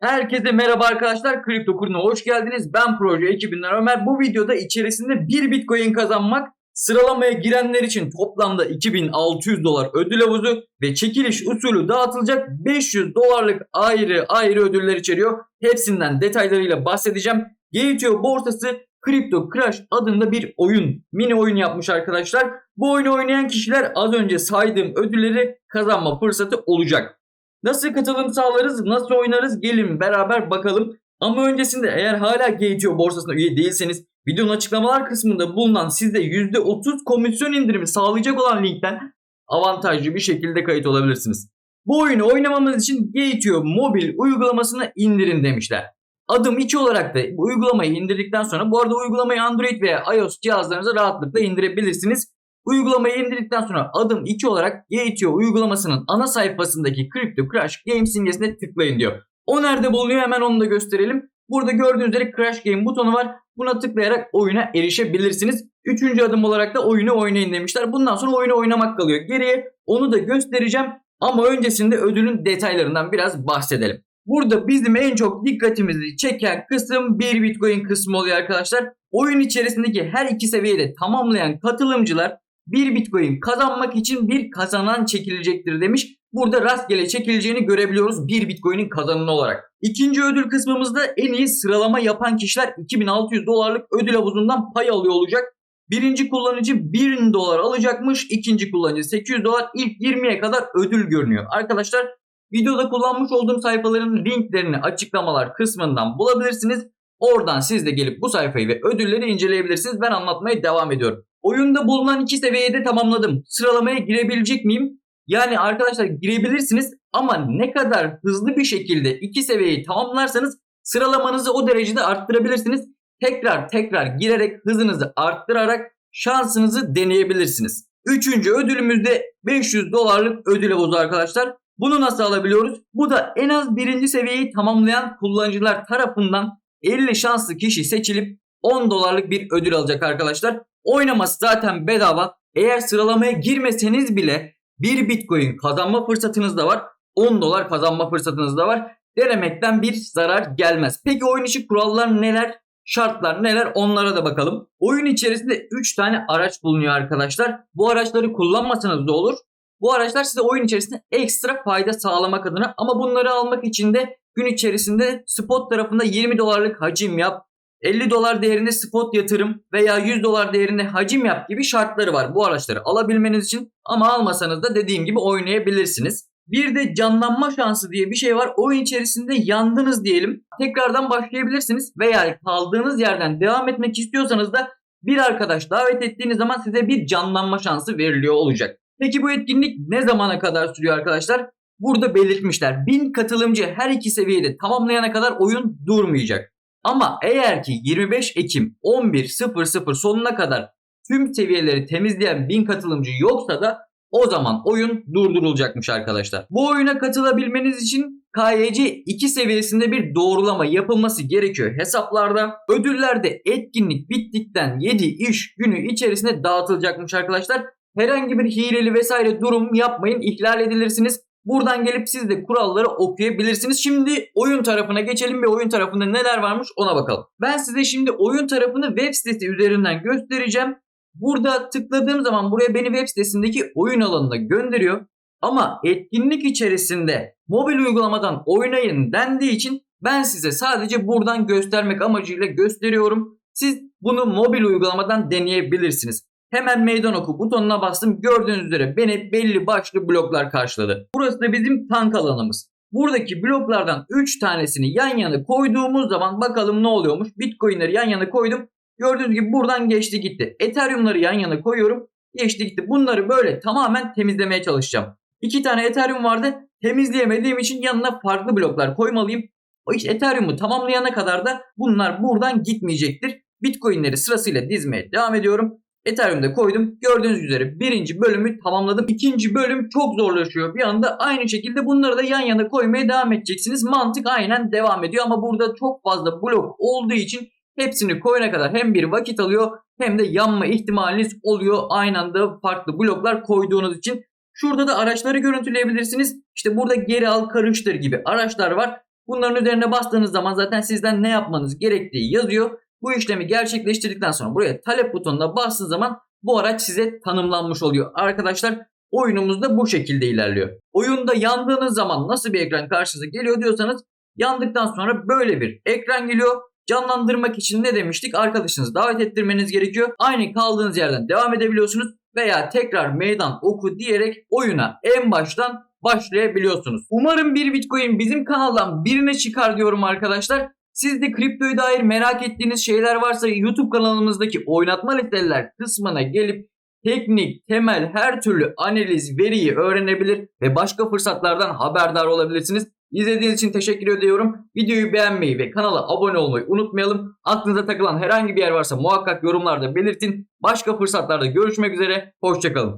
Herkese merhaba arkadaşlar. Kripto Kuruna hoş geldiniz. Ben proje ekibinden Ömer. Bu videoda içerisinde 1 Bitcoin kazanmak, sıralamaya girenler için toplamda 2600 dolar ödül havuzu ve çekiliş usulü dağıtılacak 500 dolarlık ayrı ayrı ödüller içeriyor. Hepsinden detaylarıyla bahsedeceğim. GTO borsası Crypto Crash adında bir oyun, mini oyun yapmış arkadaşlar. Bu oyunu oynayan kişiler az önce saydığım ödülleri kazanma fırsatı olacak. Nasıl katılım sağlarız, nasıl oynarız gelin beraber bakalım. Ama öncesinde eğer hala GTO borsasına üye değilseniz videonun açıklamalar kısmında bulunan sizde %30 komisyon indirimi sağlayacak olan linkten avantajlı bir şekilde kayıt olabilirsiniz. Bu oyunu oynamamız için GTO mobil uygulamasını indirin demişler. Adım 2 olarak da bu uygulamayı indirdikten sonra bu arada uygulamayı Android veya iOS cihazlarınıza rahatlıkla indirebilirsiniz. Uygulamayı indirdikten sonra adım 2 olarak GTO uygulamasının ana sayfasındaki Crypto Crash Game simgesine tıklayın diyor. O nerede bulunuyor hemen onu da gösterelim. Burada gördüğünüz üzere Crash Game butonu var. Buna tıklayarak oyuna erişebilirsiniz. Üçüncü adım olarak da oyunu oynayın demişler. Bundan sonra oyunu oynamak kalıyor. Geriye onu da göstereceğim. Ama öncesinde ödülün detaylarından biraz bahsedelim. Burada bizim en çok dikkatimizi çeken kısım 1 Bitcoin kısmı oluyor arkadaşlar. Oyun içerisindeki her iki seviyede tamamlayan katılımcılar bir bitcoin kazanmak için bir kazanan çekilecektir demiş. Burada rastgele çekileceğini görebiliyoruz bir bitcoin'in kazananı olarak. İkinci ödül kısmımızda en iyi sıralama yapan kişiler 2600 dolarlık ödül havuzundan pay alıyor olacak. Birinci kullanıcı 1000 dolar alacakmış. ikinci kullanıcı 800 dolar. ilk 20'ye kadar ödül görünüyor. Arkadaşlar videoda kullanmış olduğum sayfaların linklerini açıklamalar kısmından bulabilirsiniz. Oradan siz de gelip bu sayfayı ve ödülleri inceleyebilirsiniz. Ben anlatmaya devam ediyorum. Oyunda bulunan iki seviyeyi de tamamladım. Sıralamaya girebilecek miyim? Yani arkadaşlar girebilirsiniz ama ne kadar hızlı bir şekilde iki seviyeyi tamamlarsanız sıralamanızı o derecede arttırabilirsiniz. Tekrar tekrar girerek hızınızı arttırarak şansınızı deneyebilirsiniz. Üçüncü ödülümüzde 500 dolarlık ödül havuzu arkadaşlar. Bunu nasıl alabiliyoruz? Bu da en az birinci seviyeyi tamamlayan kullanıcılar tarafından 50 şanslı kişi seçilip 10 dolarlık bir ödül alacak arkadaşlar. Oynaması zaten bedava. Eğer sıralamaya girmeseniz bile 1 bitcoin kazanma fırsatınız da var. 10 dolar kazanma fırsatınız da var. Denemekten bir zarar gelmez. Peki oyun içi kurallar neler? Şartlar neler onlara da bakalım. Oyun içerisinde 3 tane araç bulunuyor arkadaşlar. Bu araçları kullanmasanız da olur. Bu araçlar size oyun içerisinde ekstra fayda sağlamak adına ama bunları almak için de gün içerisinde spot tarafında 20 dolarlık hacim yap, 50 dolar değerinde spot yatırım veya 100 dolar değerinde hacim yap gibi şartları var bu araçları alabilmeniz için ama almasanız da dediğim gibi oynayabilirsiniz. Bir de canlanma şansı diye bir şey var. Oyun içerisinde yandınız diyelim. Tekrardan başlayabilirsiniz veya kaldığınız yerden devam etmek istiyorsanız da bir arkadaş davet ettiğiniz zaman size bir canlanma şansı veriliyor olacak. Peki bu etkinlik ne zamana kadar sürüyor arkadaşlar? Burada belirtmişler. 1000 katılımcı her iki seviyede tamamlayana kadar oyun durmayacak. Ama eğer ki 25 Ekim 11.00 sonuna kadar tüm seviyeleri temizleyen 1000 katılımcı yoksa da o zaman oyun durdurulacakmış arkadaşlar. Bu oyuna katılabilmeniz için KYC 2 seviyesinde bir doğrulama yapılması gerekiyor hesaplarda. Ödüller de etkinlik bittikten 7 iş günü içerisinde dağıtılacakmış arkadaşlar. Herhangi bir hileli vesaire durum yapmayın ihlal edilirsiniz. Buradan gelip siz de kuralları okuyabilirsiniz. Şimdi oyun tarafına geçelim ve oyun tarafında neler varmış ona bakalım. Ben size şimdi oyun tarafını web sitesi üzerinden göstereceğim. Burada tıkladığım zaman buraya beni web sitesindeki oyun alanına gönderiyor. Ama etkinlik içerisinde mobil uygulamadan oynayın dendiği için ben size sadece buradan göstermek amacıyla gösteriyorum. Siz bunu mobil uygulamadan deneyebilirsiniz. Hemen meydan oku butonuna bastım. Gördüğünüz üzere beni belli başlı bloklar karşıladı. Burası da bizim tank alanımız. Buradaki bloklardan 3 tanesini yan yana koyduğumuz zaman bakalım ne oluyormuş. Bitcoin'leri yan yana koydum. Gördüğünüz gibi buradan geçti gitti. Ethereum'ları yan yana koyuyorum. Geçti gitti. Bunları böyle tamamen temizlemeye çalışacağım. 2 tane Ethereum vardı. Temizleyemediğim için yanına farklı bloklar koymalıyım. O iş Ethereum'u tamamlayana kadar da bunlar buradan gitmeyecektir. Bitcoin'leri sırasıyla dizmeye devam ediyorum. Ethereum'da koydum. Gördüğünüz üzere birinci bölümü tamamladım. İkinci bölüm çok zorlaşıyor. Bir anda aynı şekilde bunları da yan yana koymaya devam edeceksiniz. Mantık aynen devam ediyor ama burada çok fazla blok olduğu için hepsini koyana kadar hem bir vakit alıyor hem de yanma ihtimaliniz oluyor. Aynı anda farklı bloklar koyduğunuz için. Şurada da araçları görüntüleyebilirsiniz. İşte burada geri al karıştır gibi araçlar var. Bunların üzerine bastığınız zaman zaten sizden ne yapmanız gerektiği yazıyor. Bu işlemi gerçekleştirdikten sonra buraya talep butonuna bastığınız zaman bu araç size tanımlanmış oluyor. Arkadaşlar oyunumuz da bu şekilde ilerliyor. Oyunda yandığınız zaman nasıl bir ekran karşınıza geliyor diyorsanız yandıktan sonra böyle bir ekran geliyor. Canlandırmak için ne demiştik? Arkadaşınızı davet ettirmeniz gerekiyor. Aynı kaldığınız yerden devam edebiliyorsunuz veya tekrar meydan oku diyerek oyuna en baştan başlayabiliyorsunuz. Umarım bir Bitcoin bizim kanaldan birine çıkar diyorum arkadaşlar. Siz de kriptoya dair merak ettiğiniz şeyler varsa YouTube kanalımızdaki oynatma listeler kısmına gelip teknik, temel her türlü analiz, veriyi öğrenebilir ve başka fırsatlardan haberdar olabilirsiniz. İzlediğiniz için teşekkür ediyorum. Videoyu beğenmeyi ve kanala abone olmayı unutmayalım. Aklınıza takılan herhangi bir yer varsa muhakkak yorumlarda belirtin. Başka fırsatlarda görüşmek üzere. Hoşçakalın.